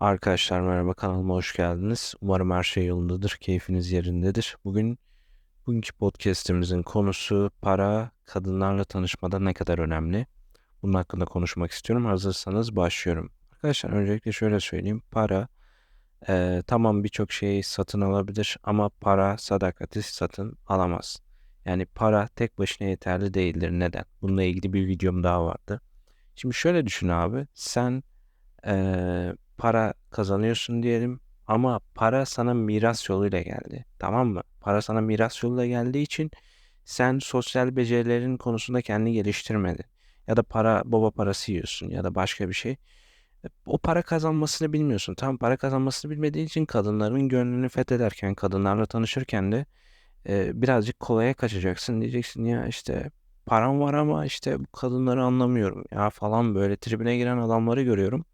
Arkadaşlar merhaba kanalıma hoş geldiniz. Umarım her şey yolundadır, keyfiniz yerindedir. Bugün bugünkü podcast'imizin konusu para kadınlarla tanışmada ne kadar önemli. Bunun hakkında konuşmak istiyorum. Hazırsanız başlıyorum. Arkadaşlar öncelikle şöyle söyleyeyim. Para e, tamam birçok şeyi satın alabilir ama para sadakati satın alamaz. Yani para tek başına yeterli değildir. Neden? Bununla ilgili bir videom daha vardı. Şimdi şöyle düşün abi. Sen eee, para kazanıyorsun diyelim ama para sana miras yoluyla geldi. Tamam mı? Para sana miras yoluyla geldiği için sen sosyal becerilerin konusunda kendini geliştirmedin. Ya da para baba parası yiyorsun ya da başka bir şey. E, O para kazanmasını bilmiyorsun. Tam para kazanmasını bilmediğin için kadınların gönlünü fethederken, kadınlarla tanışırken de e, birazcık kolaya kaçacaksın. Diyeceksin ya işte param var ama işte bu kadınları anlamıyorum ya falan böyle tribine giren adamları görüyorum.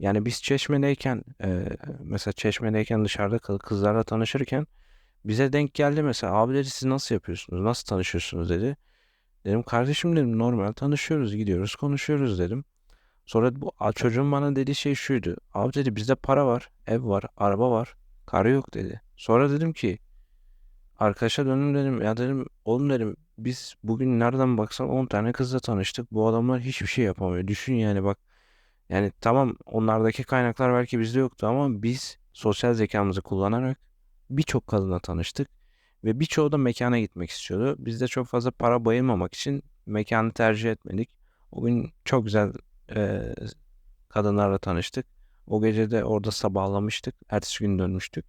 Yani biz Çeşme'deyken e, mesela Çeşme'deyken dışarıda kızlarla tanışırken bize denk geldi mesela abi dedi siz nasıl yapıyorsunuz nasıl tanışıyorsunuz dedi. Dedim kardeşim dedim normal tanışıyoruz gidiyoruz konuşuyoruz dedim. Sonra bu çocuğun bana dediği şey şuydu. Abi dedi bizde para var ev var araba var karı yok dedi. Sonra dedim ki arkadaşa döndüm dedim ya dedim oğlum dedim biz bugün nereden baksan 10 tane kızla tanıştık. Bu adamlar hiçbir şey yapamıyor. Düşün yani bak yani tamam onlardaki kaynaklar belki bizde yoktu ama biz sosyal zekamızı kullanarak birçok kadınla tanıştık ve birçoğu da mekana gitmek istiyordu. Biz de çok fazla para bayılmamak için mekanı tercih etmedik. O gün çok güzel e, kadınlarla tanıştık. O gece de orada sabahlamıştık. Ertesi gün dönmüştük.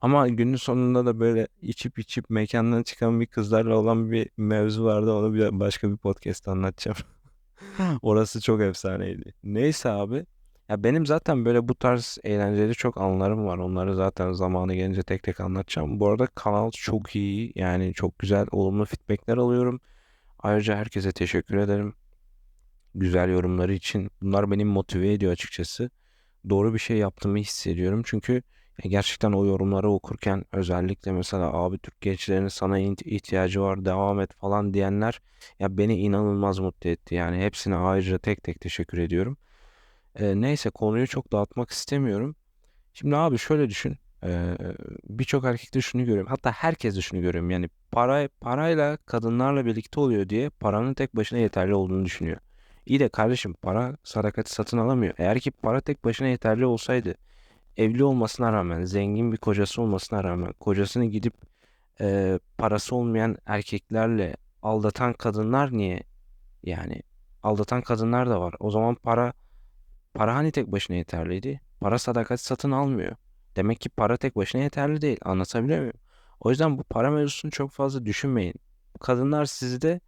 Ama günün sonunda da böyle içip içip mekandan çıkan bir kızlarla olan bir mevzu vardı. Onu bir başka bir podcast anlatacağım. Orası çok efsaneydi. Neyse abi. Ya benim zaten böyle bu tarz eğlenceli çok anılarım var. Onları zaten zamanı gelince tek tek anlatacağım. Bu arada kanal çok iyi. Yani çok güzel olumlu feedbackler alıyorum. Ayrıca herkese teşekkür ederim. Güzel yorumları için. Bunlar beni motive ediyor açıkçası. Doğru bir şey yaptığımı hissediyorum. Çünkü ya gerçekten o yorumları okurken özellikle mesela abi Türk gençlerinin sana ihtiyacı var devam et falan diyenler ya beni inanılmaz mutlu etti. Yani hepsine ayrıca tek tek teşekkür ediyorum. Ee, neyse konuyu çok dağıtmak istemiyorum. Şimdi abi şöyle düşün. Ee, birçok erkekte şunu görüyorum. Hatta herkes de şunu görüyorum. Yani para, parayla kadınlarla birlikte oluyor diye paranın tek başına yeterli olduğunu düşünüyor. İyi de kardeşim para sadakati satın alamıyor. Eğer ki para tek başına yeterli olsaydı evli olmasına rağmen zengin bir kocası olmasına rağmen kocasını gidip e, parası olmayan erkeklerle aldatan kadınlar niye yani aldatan kadınlar da var. O zaman para Para hani tek başına yeterliydi? Para sadakati satın almıyor. Demek ki para tek başına yeterli değil. Anlatabiliyor muyum? O yüzden bu para mevzusunu çok fazla düşünmeyin. Kadınlar sizde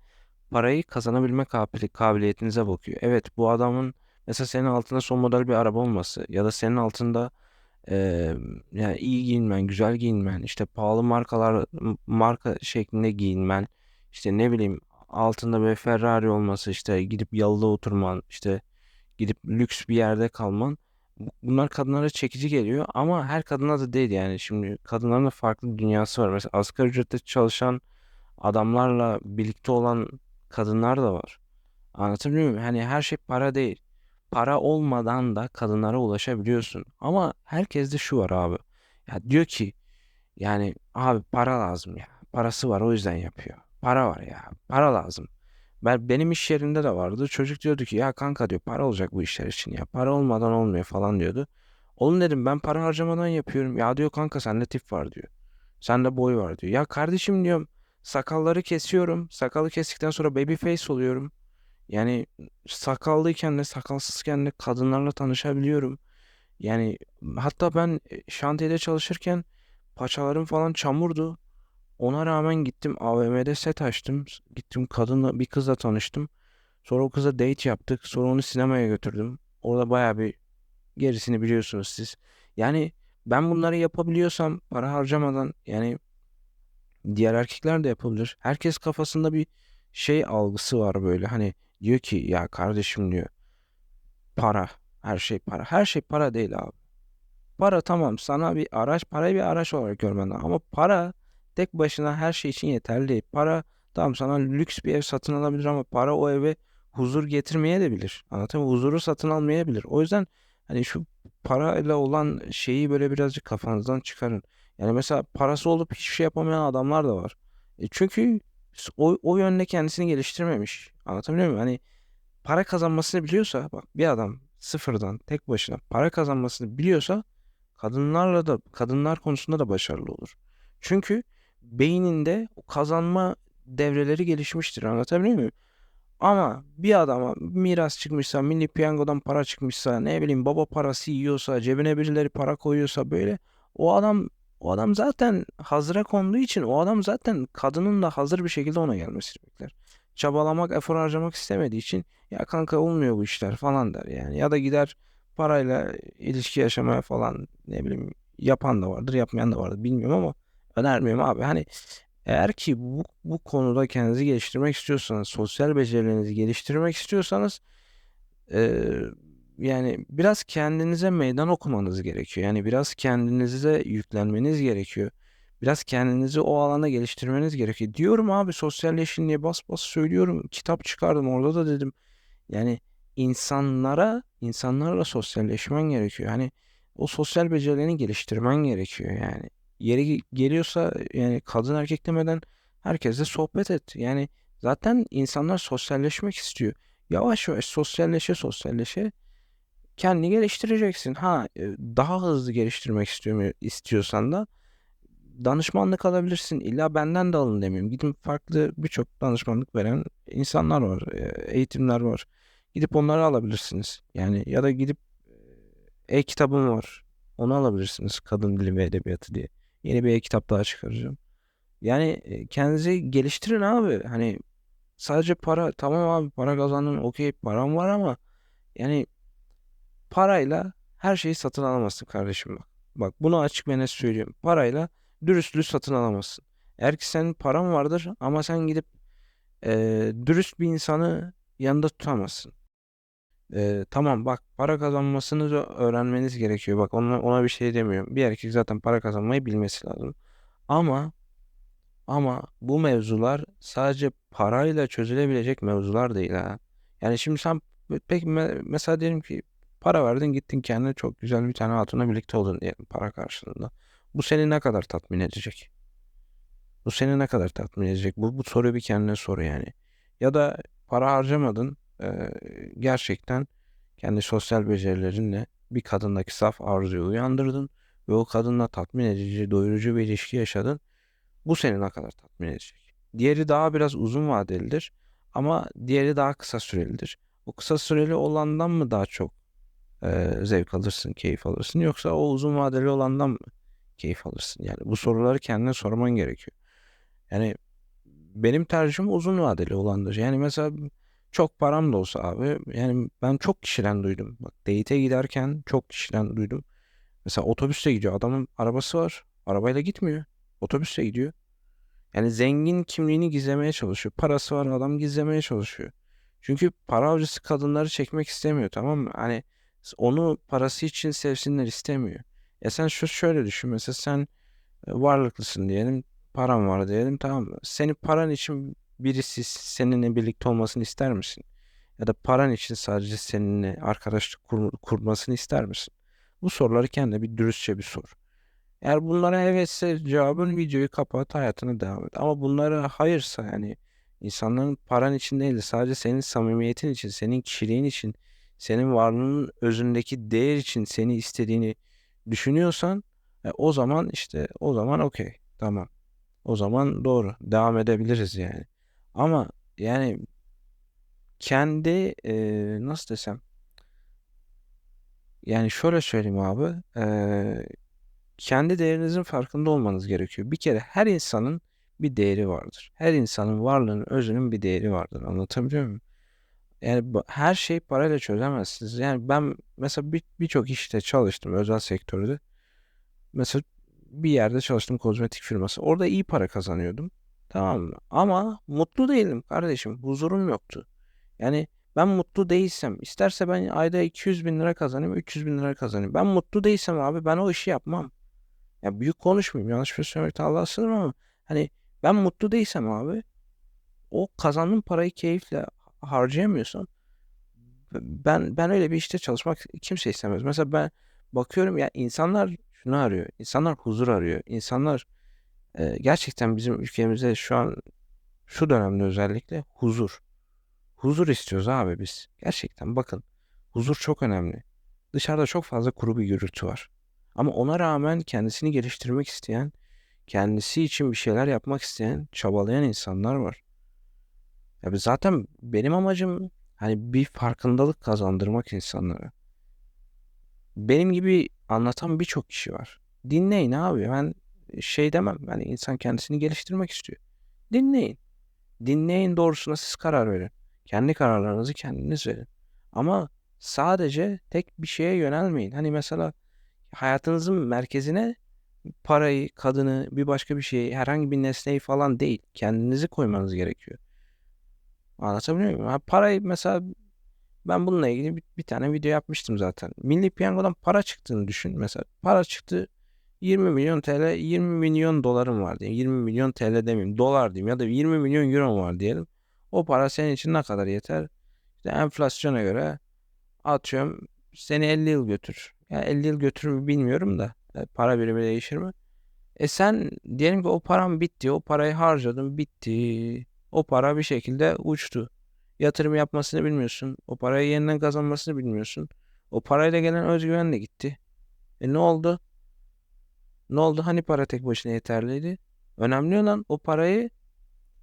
parayı kazanabilme kabili- kabiliyetinize bakıyor. Evet bu adamın mesela senin altında son model bir araba olması ya da senin altında yani iyi giyinmen, güzel giyinmen, işte pahalı markalar marka şeklinde giyinmen, işte ne bileyim altında bir Ferrari olması, işte gidip yalıda oturman, işte gidip lüks bir yerde kalman bu- bunlar kadınlara çekici geliyor ama her kadına da değil yani şimdi kadınların da farklı dünyası var. Mesela asgari ücretle çalışan adamlarla birlikte olan kadınlar da var. Anlatabiliyor muyum? Hani her şey para değil. Para olmadan da kadınlara ulaşabiliyorsun. Ama herkeste şu var abi. Ya diyor ki yani abi para lazım ya. Parası var o yüzden yapıyor. Para var ya. Para lazım. Ben benim iş yerimde de vardı. Çocuk diyordu ki ya kanka diyor para olacak bu işler için ya. Para olmadan olmuyor falan diyordu. Oğlum dedim ben para harcamadan yapıyorum. Ya diyor kanka sende tip var diyor. Sende boy var diyor. Ya kardeşim diyorum sakalları kesiyorum. Sakalı kestikten sonra baby face oluyorum. Yani sakallıyken de sakalsızken de kadınlarla tanışabiliyorum. Yani hatta ben e, şantiyede çalışırken paçalarım falan çamurdu. Ona rağmen gittim AVM'de set açtım. Gittim kadınla bir kızla tanıştım. Sonra o kızla date yaptık. Sonra onu sinemaya götürdüm. Orada bayağı bir gerisini biliyorsunuz siz. Yani ben bunları yapabiliyorsam para harcamadan yani diğer erkekler de yapabilir. Herkes kafasında bir şey algısı var böyle. Hani diyor ki ya kardeşim diyor para her şey para. Her şey para değil abi. Para tamam sana bir araç, parayı bir araç olarak görmen lazım. Ama para tek başına her şey için yeterli değil. Para tamam sana lüks bir ev satın alabilir ama para o eve huzur getirmeye de bilir. Anlatayım? Huzuru satın almayabilir. O yüzden hani şu parayla olan şeyi böyle birazcık kafanızdan çıkarın. Yani mesela parası olup hiçbir şey yapamayan adamlar da var. E çünkü o, o yönde kendisini geliştirmemiş. Anlatabiliyor muyum? Hani para kazanmasını biliyorsa bak bir adam sıfırdan tek başına para kazanmasını biliyorsa kadınlarla da kadınlar konusunda da başarılı olur. Çünkü beyninde o kazanma devreleri gelişmiştir. Anlatabiliyor muyum? Ama bir adama miras çıkmışsa, milli piyangodan para çıkmışsa, ne bileyim baba parası yiyorsa, cebine birileri para koyuyorsa böyle o adam o adam zaten hazıra konduğu için o adam zaten kadının da hazır bir şekilde ona gelmesini bekler. Çabalamak, efor harcamak istemediği için ya kanka olmuyor bu işler falan der yani. Ya da gider parayla ilişki yaşamaya falan ne bileyim yapan da vardır, yapmayan da vardır bilmiyorum ama önermiyorum abi. Hani eğer ki bu, bu konuda kendinizi geliştirmek istiyorsanız, sosyal becerilerinizi geliştirmek istiyorsanız e, yani biraz kendinize meydan okumanız gerekiyor. Yani biraz kendinize yüklenmeniz gerekiyor. Biraz kendinizi o alanda geliştirmeniz gerekiyor. Diyorum abi sosyalleşin diye bas bas söylüyorum. Kitap çıkardım orada da dedim. Yani insanlara, insanlarla sosyalleşmen gerekiyor. Hani o sosyal becerilerini geliştirmen gerekiyor yani. Yeri geliyorsa yani kadın erkek demeden herkesle sohbet et. Yani zaten insanlar sosyalleşmek istiyor. Yavaş yavaş sosyalleşe sosyalleşe kendini geliştireceksin. Ha e, daha hızlı geliştirmek istiyor istiyorsan da danışmanlık alabilirsin. İlla benden de alın demiyorum. Gidin farklı birçok danışmanlık veren insanlar var. E, eğitimler var. Gidip onları alabilirsiniz. Yani ya da gidip e, e-kitabım var. Onu alabilirsiniz. Kadın dili ve edebiyatı diye. Yeni bir e-kitap daha çıkaracağım. Yani kendinizi geliştirin abi. Hani sadece para tamam abi para kazandın okey param var ama yani parayla her şeyi satın alamazsın kardeşim bak. Bak bunu açık ve net söylüyorum. Parayla dürüstlüğü satın alamazsın. Eğer ki senin paran vardır ama sen gidip e, dürüst bir insanı yanında tutamazsın. E, tamam bak para kazanmasını öğrenmeniz gerekiyor. Bak ona, ona bir şey demiyorum. Bir erkek zaten para kazanmayı bilmesi lazım. Ama ama bu mevzular sadece parayla çözülebilecek mevzular değil ha. Yani şimdi sen pek me- mesela diyelim ki para verdin gittin kendine çok güzel bir tane hatunla birlikte oldun diyelim para karşılığında. Bu seni ne kadar tatmin edecek? Bu seni ne kadar tatmin edecek? Bu, bu soruyu bir kendine sor yani. Ya da para harcamadın. E, gerçekten kendi sosyal becerilerinle bir kadındaki saf arzuyu uyandırdın ve o kadınla tatmin edici, doyurucu bir ilişki yaşadın. Bu seni ne kadar tatmin edecek? Diğeri daha biraz uzun vadelidir ama diğeri daha kısa sürelidir. O kısa süreli olandan mı daha çok zevk alırsın, keyif alırsın yoksa o uzun vadeli olandan mı keyif alırsın? Yani bu soruları kendine sorman gerekiyor. Yani benim tercihim uzun vadeli olandır. Yani mesela çok param da olsa abi yani ben çok kişiden duydum. Bak date'e giderken çok kişiden duydum. Mesela otobüste gidiyor. Adamın arabası var. Arabayla gitmiyor. Otobüste gidiyor. Yani zengin kimliğini gizlemeye çalışıyor. Parası var adam gizlemeye çalışıyor. Çünkü para avcısı kadınları çekmek istemiyor tamam mı? Hani onu parası için sevsinler istemiyor. Ya sen şu şöyle düşün mesela sen e, varlıklısın diyelim param var diyelim tamam mı? Senin paran için birisi seninle birlikte olmasını ister misin? Ya da paran için sadece seninle arkadaşlık kur, kurmasını ister misin? Bu soruları kendine bir dürüstçe bir sor. Eğer bunlara evetse cevabın videoyu kapat hayatına devam et. Ama bunlara hayırsa yani insanların paran için değil de sadece senin samimiyetin için, senin kişiliğin için, senin varlığının özündeki değer için seni istediğini düşünüyorsan e, o zaman işte o zaman okey tamam. O zaman doğru devam edebiliriz yani. Ama yani kendi e, nasıl desem yani şöyle söyleyeyim abi e, kendi değerinizin farkında olmanız gerekiyor. Bir kere her insanın bir değeri vardır. Her insanın varlığının özünün bir değeri vardır. Anlatabiliyor muyum? Yani her şey parayla çözemezsiniz. Yani ben mesela birçok bir işte çalıştım özel sektörde. Mesela bir yerde çalıştım kozmetik firması. Orada iyi para kazanıyordum. Tamam mı? Ama mutlu değilim kardeşim. Huzurum yoktu. Yani ben mutlu değilsem, isterse ben ayda 200 bin lira kazanayım, 300 bin lira kazanayım. Ben mutlu değilsem abi ben o işi yapmam. Ya büyük konuşmayayım. Yanlış bir şey söylemek Allah'a sığınırım ama hani ben mutlu değilsem abi o kazandığım parayı keyifle harcayamıyorsam ben ben öyle bir işte çalışmak kimse istemez. Mesela ben bakıyorum ya insanlar şunu arıyor. İnsanlar huzur arıyor. İnsanlar e, gerçekten bizim ülkemizde şu an şu dönemde özellikle huzur. Huzur istiyoruz abi biz. Gerçekten bakın huzur çok önemli. Dışarıda çok fazla kuru bir gürültü var. Ama ona rağmen kendisini geliştirmek isteyen, kendisi için bir şeyler yapmak isteyen, çabalayan insanlar var. Ya zaten benim amacım hani bir farkındalık kazandırmak insanlara. Benim gibi anlatan birçok kişi var. Dinleyin abi. Ben şey demem. Yani insan kendisini geliştirmek istiyor. Dinleyin. Dinleyin doğrusuna siz karar verin. Kendi kararlarınızı kendiniz verin. Ama sadece tek bir şeye yönelmeyin. Hani mesela hayatınızın merkezine parayı, kadını, bir başka bir şeyi, herhangi bir nesneyi falan değil. Kendinizi koymanız gerekiyor. Anlatabiliyor muyum? Ha, parayı mesela ben bununla ilgili bir, bir tane video yapmıştım zaten. Milli Piyango'dan para çıktığını düşün. Mesela para çıktı 20 milyon TL, 20 milyon dolarım var diyeyim. 20 milyon TL demeyeyim, dolar diyeyim ya da 20 milyon euro var diyelim. O para senin için ne kadar yeter? İşte enflasyona göre atıyorum seni 50 yıl götür. Ya 50 yıl götürür mü bilmiyorum da e, para birimi değişir mi? E sen diyelim ki o param bitti. O parayı harcadım bitti. O para bir şekilde uçtu. Yatırım yapmasını bilmiyorsun. O parayı yeniden kazanmasını bilmiyorsun. O parayla gelen özgüven de gitti. E ne oldu? Ne oldu? Hani para tek başına yeterliydi? Önemli olan o parayı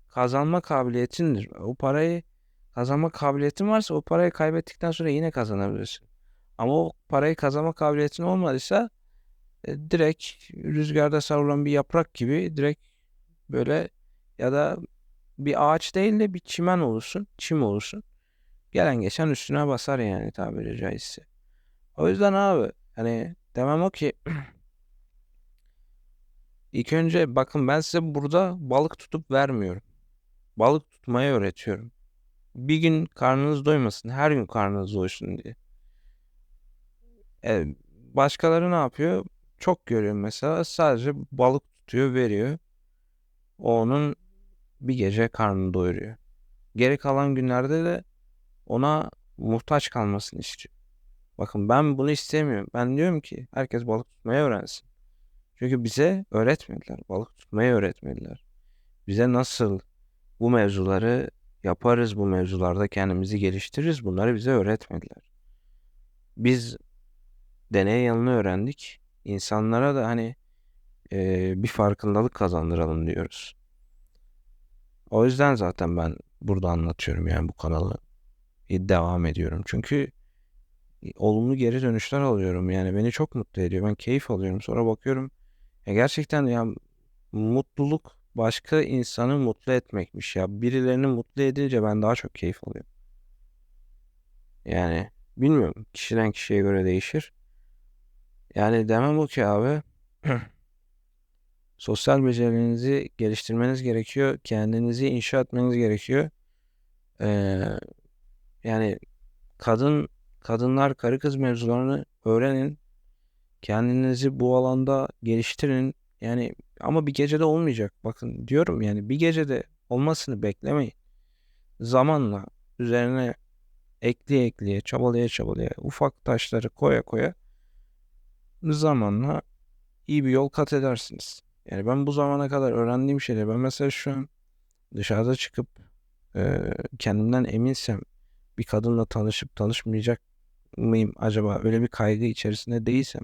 kazanma kabiliyetindir. O parayı kazanma kabiliyetin varsa o parayı kaybettikten sonra yine kazanabilirsin. Ama o parayı kazanma kabiliyetin olmadıysa e, direkt rüzgarda savrulan bir yaprak gibi direkt böyle ya da bir ağaç değil de bir çimen olursun, çim olursun. Gelen geçen üstüne basar yani tabiri caizse. O yüzden abi hani demem o ki ilk önce bakın ben size burada balık tutup vermiyorum. Balık tutmayı öğretiyorum. Bir gün karnınız doymasın, her gün karnınız doysun diye. Evet, başkaları ne yapıyor? Çok görüyorum mesela sadece balık tutuyor, veriyor. O onun bir gece karnını doyuruyor. Geri kalan günlerde de ona muhtaç kalmasını istiyor. Bakın ben bunu istemiyorum. Ben diyorum ki herkes balık tutmayı öğrensin. Çünkü bize öğretmediler. Balık tutmayı öğretmediler. Bize nasıl bu mevzuları yaparız, bu mevzularda kendimizi geliştiririz bunları bize öğretmediler. Biz deney yanını öğrendik. İnsanlara da hani e, bir farkındalık kazandıralım diyoruz. O yüzden zaten ben burada anlatıyorum yani bu kanalı devam ediyorum. Çünkü olumlu geri dönüşler alıyorum. Yani beni çok mutlu ediyor. Ben keyif alıyorum. Sonra bakıyorum. Ya gerçekten ya mutluluk başka insanı mutlu etmekmiş ya. Birilerini mutlu edince ben daha çok keyif alıyorum. Yani bilmiyorum. Kişiden kişiye göre değişir. Yani demem o ki abi. sosyal becerilerinizi geliştirmeniz gerekiyor. Kendinizi inşa etmeniz gerekiyor. Ee, yani kadın kadınlar karı kız mevzularını öğrenin. Kendinizi bu alanda geliştirin. Yani ama bir gecede olmayacak. Bakın diyorum yani bir gecede olmasını beklemeyin. Zamanla üzerine ekleye ekleye çabalaya çabalaya ufak taşları koya koya zamanla iyi bir yol kat edersiniz. Yani ben bu zamana kadar öğrendiğim şeyler ben mesela şu an dışarıda çıkıp e, kendimden eminsem bir kadınla tanışıp tanışmayacak mıyım acaba öyle bir kaygı içerisinde değilsem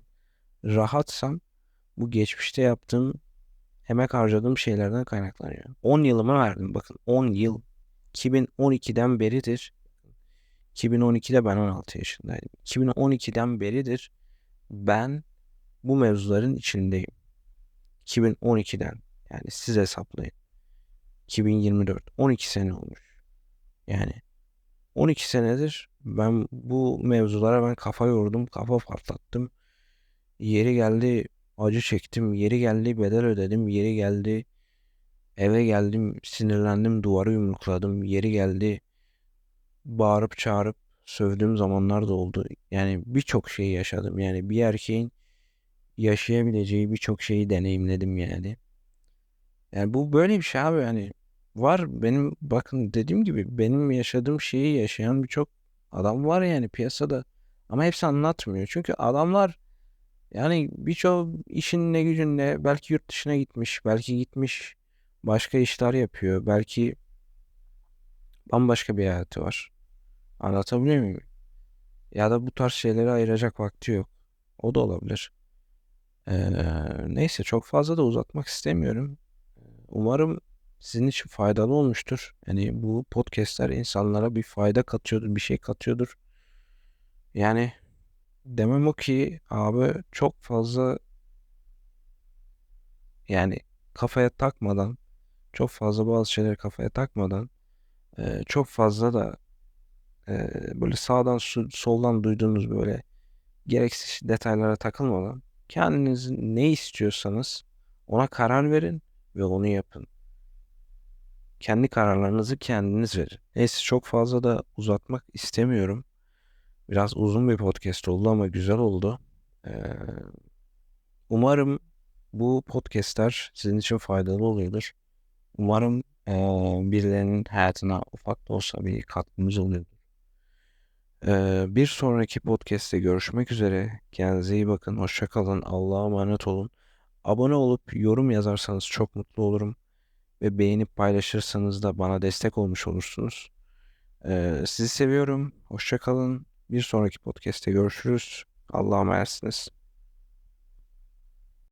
rahatsam bu geçmişte yaptığım emek harcadığım şeylerden kaynaklanıyor. 10 yılımı verdim bakın 10 yıl 2012'den beridir 2012'de ben 16 yaşındaydım. 2012'den beridir ben bu mevzuların içindeyim. 2012'den yani siz hesaplayın. 2024 12 sene olmuş. Yani 12 senedir ben bu mevzulara ben kafa yordum, kafa patlattım. Yeri geldi acı çektim, yeri geldi bedel ödedim, yeri geldi eve geldim, sinirlendim, duvarı yumrukladım, yeri geldi bağırıp çağırıp sövdüğüm zamanlar da oldu. Yani birçok şey yaşadım. Yani bir erkeğin yaşayabileceği birçok şeyi deneyimledim yani. Yani bu böyle bir şey abi yani var benim bakın dediğim gibi benim yaşadığım şeyi yaşayan birçok adam var yani piyasada ama hepsi anlatmıyor. Çünkü adamlar Yani birçok işinle gücünle belki yurt dışına gitmiş, belki gitmiş başka işler yapıyor. Belki bambaşka bir hayatı var. Anlatabiliyor muyum? Ya da bu tarz şeylere ayıracak vakti yok. O da olabilir. Neyse çok fazla da uzatmak istemiyorum. Umarım sizin için faydalı olmuştur. Yani bu podcastler insanlara bir fayda katıyordur, bir şey katıyordur. Yani demem o ki abi çok fazla yani kafaya takmadan çok fazla bazı şeyleri kafaya takmadan çok fazla da böyle sağdan soldan duyduğunuz böyle gereksiz detaylara takılmadan kendiniz ne istiyorsanız ona karar verin ve onu yapın. Kendi kararlarınızı kendiniz verin. Neyse çok fazla da uzatmak istemiyorum. Biraz uzun bir podcast oldu ama güzel oldu. Ee, umarım bu podcastler sizin için faydalı oluyordur. Umarım e, birilerinin hayatına ufak da olsa bir katkımız oluyordur. Ee, bir sonraki podcast'te görüşmek üzere. Kendinize iyi bakın. Hoşçakalın. Allah'a emanet olun. Abone olup yorum yazarsanız çok mutlu olurum. Ve beğenip paylaşırsanız da bana destek olmuş olursunuz. Ee, sizi seviyorum. Hoşçakalın. Bir sonraki podcast'te görüşürüz. Allah'a emanetsiniz.